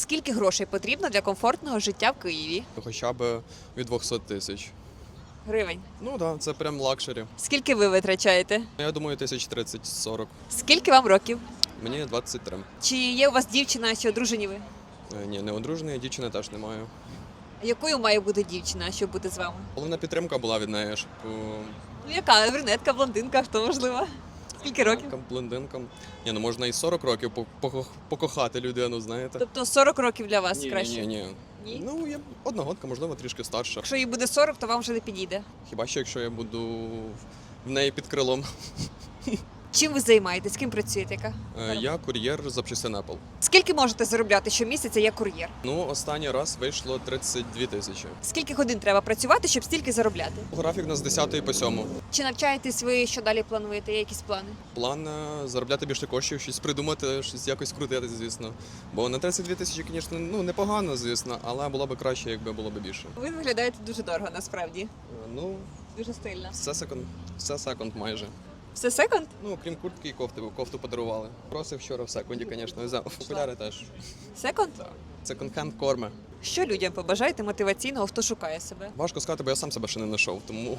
Скільки грошей потрібно для комфортного життя в Києві? Хоча б від 200 тисяч. Гривень. Ну так, да, це прям лакшері. Скільки ви витрачаєте? Я думаю, тисяч 30-40. Скільки вам років? Мені 23. Чи є у вас дівчина, чи одружені ви? Е, Ні, не одружений, дівчини теж не маю. Якою має бути дівчина, щоб бути з вами? Головна підтримка була від неї, щоб е, Ну яка брюнетка, блондинка, хто можливо? Скільки років? кам- блондинкам. Ні, ну можна і 40 років по- поко- покохати людину, знаєте. Тобто 40 років для вас ні, краще? ні, ні, ні. Ні? Ну, я одногодка, можливо, трішки старша. Якщо їй буде 40, то вам вже не підійде. Хіба що якщо я буду в неї під крилом. Чим ви займаєтесь? Ким працюєте? Яка? Е, Я кур'єр запчастин Apple. Скільки можете заробляти щомісяця як кур'єр? Ну, останній раз вийшло 32 тисячі. Скільки годин треба працювати, щоб стільки заробляти? Графік у нас з 10 по 7. Чи навчаєтесь ви, що далі плануєте? Є якісь плани? План е, заробляти більше коштів, щось придумати, щось якось крутити, звісно. Бо на 32 тисячі, звісно, ну непогано, звісно, але було б краще, якби було б більше. Ви виглядаєте дуже дорого, насправді. Е, Ну, Дуже стильно. все секонд, все секонд майже. Все секонд? Ну, крім куртки і кофти, бо кофту подарували. Просив вчора в секунді, звісно, взяв. Окуляри теж. Секонд? Так. Секонд-хенд корме. Що людям побажаєте мотиваційного, хто шукає себе? Важко сказати, бо я сам себе ще не знайшов, тому